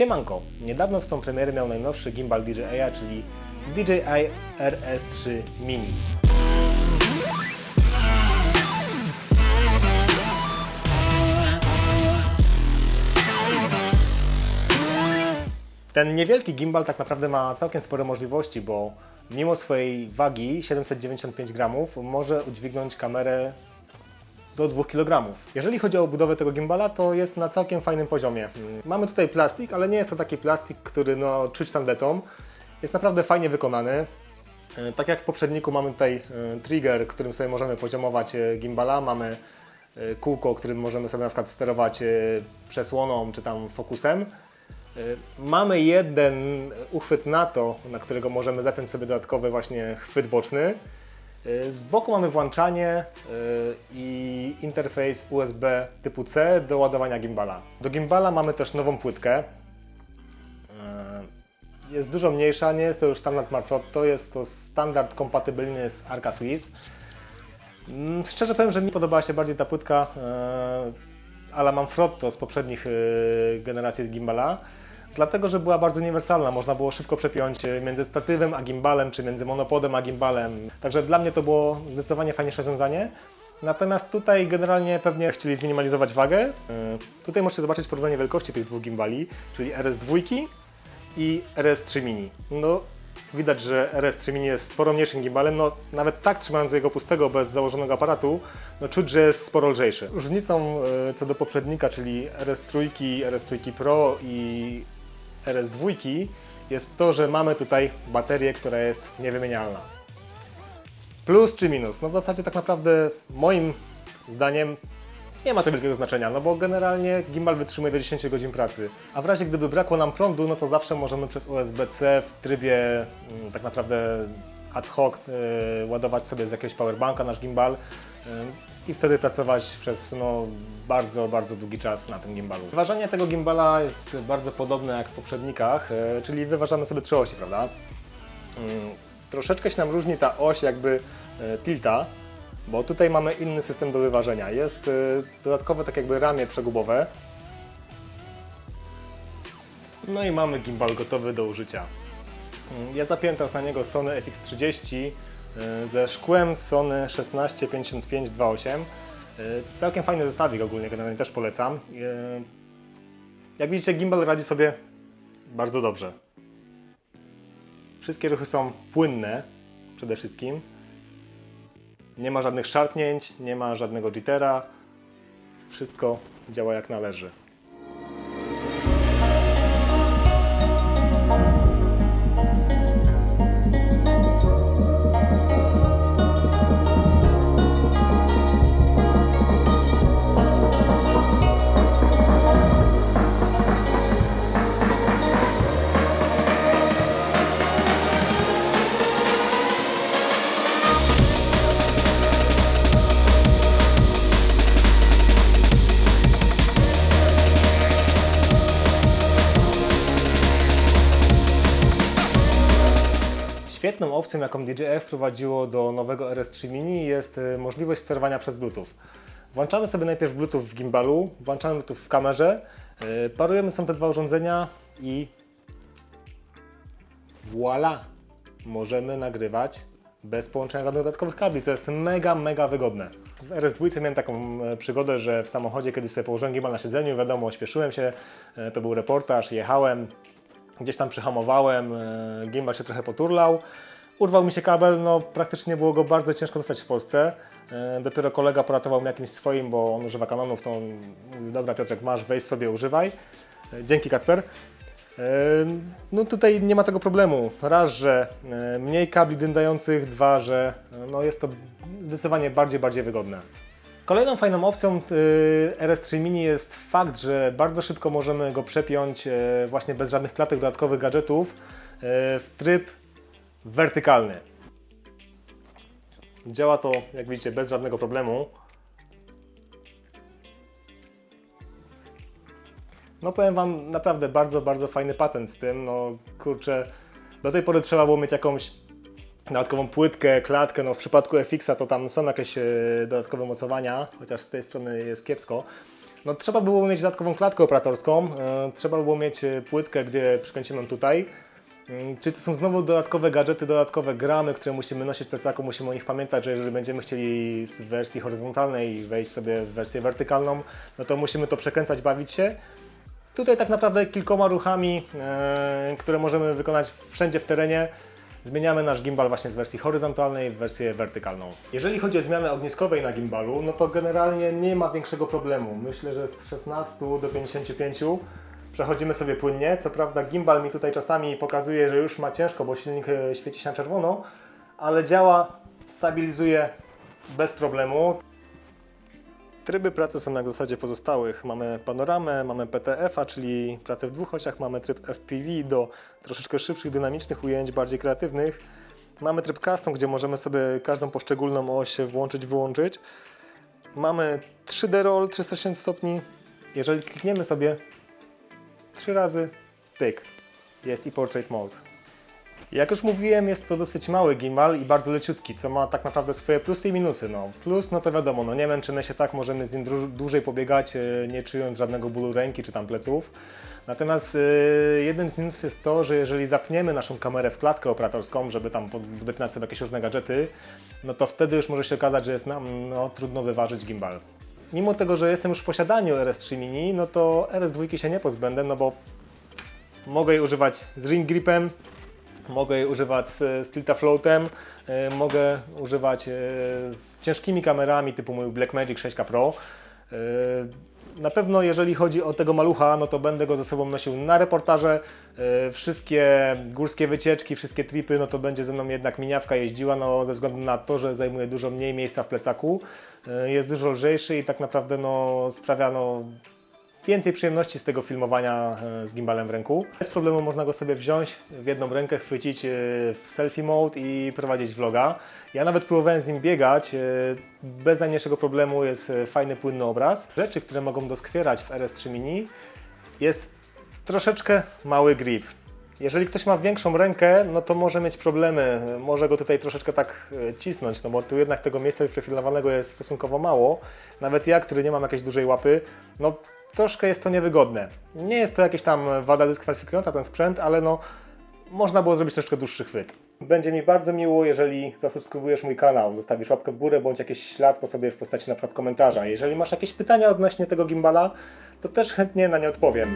Siemanko! Niedawno swoją premierę miał najnowszy gimbal DJI, czyli DJI RS3 Mini. Ten niewielki gimbal tak naprawdę ma całkiem spore możliwości, bo mimo swojej wagi 795 gramów może udźwignąć kamerę do 2 kg. Jeżeli chodzi o budowę tego gimbala, to jest na całkiem fajnym poziomie. Mm, Mamy tutaj plastik, ale nie jest to taki plastik, który no, czuć tandetą. Jest naprawdę fajnie wykonany. E, Tak jak w poprzedniku mamy tutaj e, trigger, którym sobie możemy poziomować e, gimbala, mamy kółko, którym możemy sobie na przykład sterować przesłoną czy tam fokusem. Mamy jeden uchwyt na to, na którego możemy zapiąć sobie dodatkowy właśnie chwyt boczny. E, Z boku mamy włączanie e, i interfejs USB typu C do ładowania gimbala. Do gimbala mamy też nową płytkę. E, Jest dużo mniejsza, nie jest to już standard Marfotto, jest to standard kompatybilny z Arca Swiss. Mm, Szczerze powiem, że mi podobała się bardziej ta płytka ala Manfrotto z poprzednich generacji gimbala, dlatego że była bardzo uniwersalna, można było szybko przepiąć między statywem a gimbalem, czy między monopodem a gimbalem. Także dla mnie to było zdecydowanie fajniejsze rozwiązanie. Natomiast tutaj generalnie pewnie chcieli zminimalizować wagę. E, Tutaj możecie zobaczyć porównanie wielkości tych dwóch gimbali, czyli RS2 i RS3 Mini. No, widać, że RS3 Mini jest sporo mniejszym gimbalem, no nawet tak trzymając jego pustego bez założonego aparatu, no czuć, że jest sporo lżejszy. Różnicą e, co do poprzednika, czyli RS3, RS3 Pro i RS2 jest to, że mamy tutaj baterię, która jest niewymienialna. Plus czy minus? No w zasadzie tak naprawdę moim zdaniem nie ma to wielkiego znaczenia, no bo generalnie gimbal wytrzymuje do 10 godzin pracy. A w razie gdyby brakło nam prądu, no to zawsze możemy przez USB-C w trybie mm, tak naprawdę ad hoc y, ładować sobie z jakiegoś powerbanka nasz gimbal y, i wtedy pracować przez no, bardzo, bardzo długi czas na tym gimbalu. Wyważanie tego gimbala jest bardzo podobne jak w poprzednikach, y, czyli wyważamy sobie trzy osi, prawda? Mm, Troszeczkę się nam różni ta oś jakby e, tilta, bo tutaj mamy inny system do wyważenia. Jest e, dodatkowe tak jakby ramię przegubowe. No i mamy gimbal gotowy do użycia. Ja zapiąłem teraz na niego Sony FX30 e, ze szkłem Sony 1655-28. E, Całkiem fajny zestawik ogólnie, generalnie też polecam. E, Jak widzicie gimbal radzi sobie bardzo dobrze. Wszystkie ruchy są płynne przede wszystkim. Nie ma żadnych szarpnięć, nie ma żadnego jittera. Wszystko działa jak należy. Świetną opcją, jaką DJI wprowadziło do nowego RS3 Mini jest e, możliwość sterowania przez Bluetooth. Włączamy sobie najpierw Bluetooth w gimbalu, włączamy Bluetooth w kamerze, e, parujemy są te dwa urządzenia i voila! Możemy nagrywać bez połączenia żadnych dodatkowych kabli, co jest mega, mega wygodne. W RS2 miałem taką e, przygodę, że w samochodzie kiedyś sobie położyłem gimbal na siedzeniu, wiadomo, śpieszyłem się, e, to był reportaż, jechałem, gdzieś tam przyhamowałem, e, gimbal się trochę poturlał, urwał mi się kabel, no praktycznie było go bardzo ciężko dostać w Polsce. E, Dopiero kolega poratował mnie jakimś swoim, bo on używa kanonów, to on dobra Piotrek, masz, weź sobie, używaj. E, Dzięki Kacper. No tutaj nie ma tego problemu. Raz, że mniej kabli dyndających, dwa, że no jest to zdecydowanie bardziej, bardziej wygodne. Kolejną fajną opcją y, RS3 Mini jest fakt, że bardzo szybko możemy go przepiąć e, właśnie bez żadnych klatek dodatkowych gadżetów e, w tryb wertykalny. Działa to, jak widzicie, bez żadnego problemu. No powiem Wam, naprawdę bardzo, bardzo fajny patent z tym. No kurczę, do tej pory trzeba było mieć jakąś dodatkową płytkę, klatkę. No w przypadku FX-a to tam są jakieś e, dodatkowe mocowania, chociaż z tej strony jest kiepsko. No, trzeba było mieć dodatkową klatkę operatorską, e, trzeba było mieć e, płytkę, gdzie przykręcimy ją tutaj. Mm, Czyli to są znowu dodatkowe gadżety, dodatkowe gramy, które musimy nosić w plecaku, musimy o nich pamiętać, że jeżeli będziemy chcieli z wersji horyzontalnej wejść sobie w wersję wertykalną, no to musimy to przekręcać, bawić się. Tutaj tak naprawdę kilkoma ruchami, które możemy wykonać wszędzie w terenie, zmieniamy nasz gimbal właśnie z wersji horyzontalnej w wersję wertykalną. Jeżeli chodzi o zmianę ogniskowej na gimbalu, no to generalnie nie ma większego problemu. Myślę, że z 16 do 55 przechodzimy sobie płynnie. Co prawda gimbal mi tutaj czasami pokazuje, że już ma ciężko, bo silnik e, świeci się na czerwono, ale działa, stabilizuje bez problemu. Tryby pracy są jak w zasadzie pozostałych. Mamy panoramę, mamy PTF-a, czyli pracę w dwóch osiach, mamy tryb FPV do troszeczkę szybszych, dynamicznych ujęć, bardziej kreatywnych. Mamy tryb custom, gdzie możemy sobie każdą poszczególną oś włączyć, wyłączyć. Mamy 3D roll 360 stopni. Jeżeli klikniemy sobie trzy razy, pyk, jest i portrait mode. Jak już mówiłem, jest to dosyć mały gimbal i bardzo leciutki, co ma tak naprawdę swoje plusy i minusy. No, plus, no to wiadomo, no nie męczymy się tak, możemy z nim dłużej pobiegać, e, nie czując żadnego bólu ręki czy tam pleców. Natomiast e, jednym z minusów jest to, że jeżeli zapniemy naszą kamerę w klatkę operatorską, żeby tam pod- dopinać sobie jakieś różne gadżety, no to wtedy już może się okazać, że jest nam no, trudno wyważyć gimbal. Mimo tego, że jestem już w posiadaniu RS3 Mini, no to RS2 się nie pozbędę, no bo mogę jej używać z ring gripem, mogę jej używać z, tilta floatem, e, mogę używać e, z ciężkimi kamerami typu mój Blackmagic 6K Pro. E, Na pewno jeżeli chodzi o tego malucha, no to będę go ze sobą nosił na reportaże. Wszystkie górskie wycieczki, wszystkie tripy, no to będzie ze mną jednak miniawka jeździła, no ze względu na to, że zajmuje dużo mniej miejsca w plecaku. Jest dużo lżejszy i tak naprawdę no, sprawia no, więcej przyjemności z tego filmowania e, z gimbalem w ręku. Bez problemu można go sobie wziąć w jedną rękę, chwycić e, w selfie mode i prowadzić vloga. Ja nawet próbowałem z nim biegać, e, bez najmniejszego problemu jest fajny, płynny obraz. Rzeczy, które mogą doskwierać w RS3 Mini jest troszeczkę mały grip. Jeżeli ktoś ma większą rękę, no to może mieć problemy, może go tutaj troszeczkę tak cisnąć, no bo tu jednak tego miejsca wyprofilowanego jest stosunkowo mało. Nawet ja, który nie mam jakiejś dużej łapy, no troszkę jest to niewygodne. Nie jest to jakieś tam wada dyskwalifikująca ten sprzęt, ale no można było zrobić troszkę dłuższy chwyt. Będzie mi bardzo miło, jeżeli zasubskrybujesz mój kanał, zostawisz łapkę w górę bądź jakiś ślad po sobie w postaci na przykład komentarza. Jeżeli masz jakieś pytania odnośnie tego gimbala, to też chętnie na nie odpowiem.